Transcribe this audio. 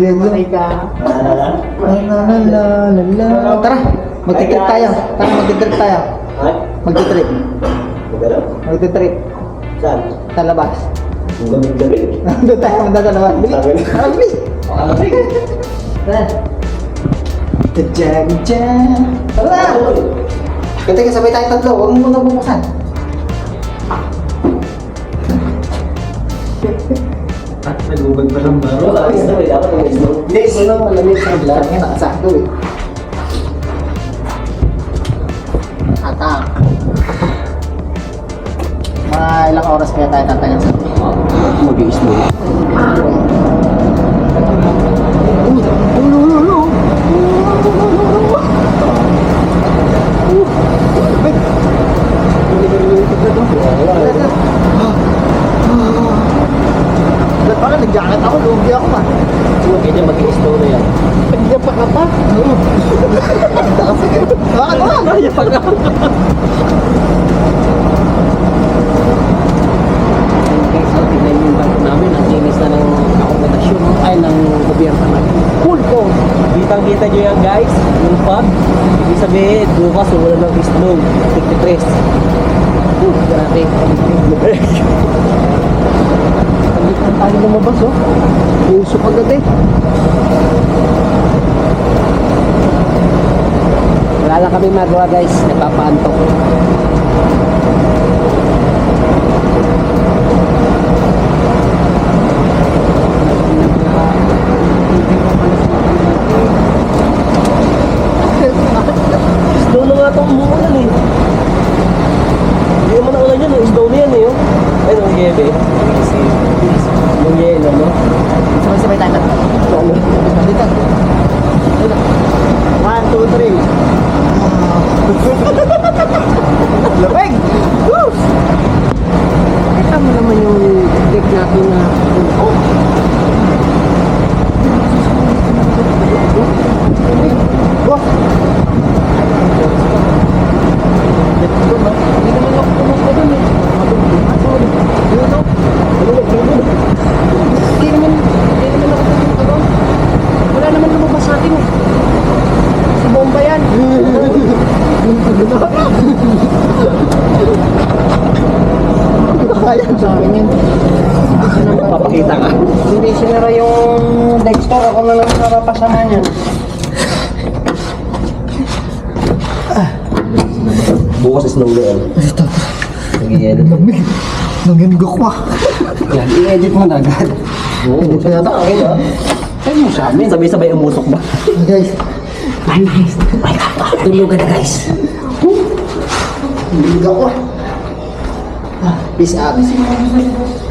Patay ka. Tara, magtitrip tayo. Tara, magtitrip tayo. Ay, Magtitrip. Magtitrip. Saan? Sa labas. Doon tayo punta sa labas. Bili. Sabi. Tara, bili. Tara. Tadyan, dyan. Tara na. Kaya ka sabay tayo tatlo. Huwag mo muna bubuksan. At nagubag pa ng baro. Bro, tapos na, dapat ang isno. Hindi, ito lang malamig sa vlog. Kaya nakasakto eh. Atak. Mga ilang oras kaya tayo tatagal sa Mag-i-isno. Bakit ba? Kaya pa ka. Kitang-kita nyo yan guys, yung pub. Ibig sabihin, bukas wala ng isno. Tigtitres. Uh, grabe. Ang tayo lumabas, oh. Puso eh. Wala na kami magawa guys. Na umuulan eh. Hindi naman naulan yan, eh. isno na yan eh. oh. Ay, nung yebe. Nung yelo, no? Sabay-sabay tayo tatlo. Dito. One, two, three. Lamig! Woo! Kita mo naman yung deck natin na oh, Boss! Hindi naman ako pumunta dun eh. Yun o. Hindi naman, hindi naman ako pumunta dun. Wala naman lumabas sa atin eh. Si Bomba yan. Kaya sa akin yun. Papakita ka. Hindi sinara yung Dexter. Ako na lang narapasama niyan. Bukas isno na yan. Nag-yelo. Lamig. Nanginugok pa. Yan, i-edit mo na agad. Oo, Kaya ta, okay ah. Ay mo sa amin. Sabay-sabay umusok ba? Guys, Ay, guys. Ay, tulugan na guys. nanginugok ako. Ah, Peace out.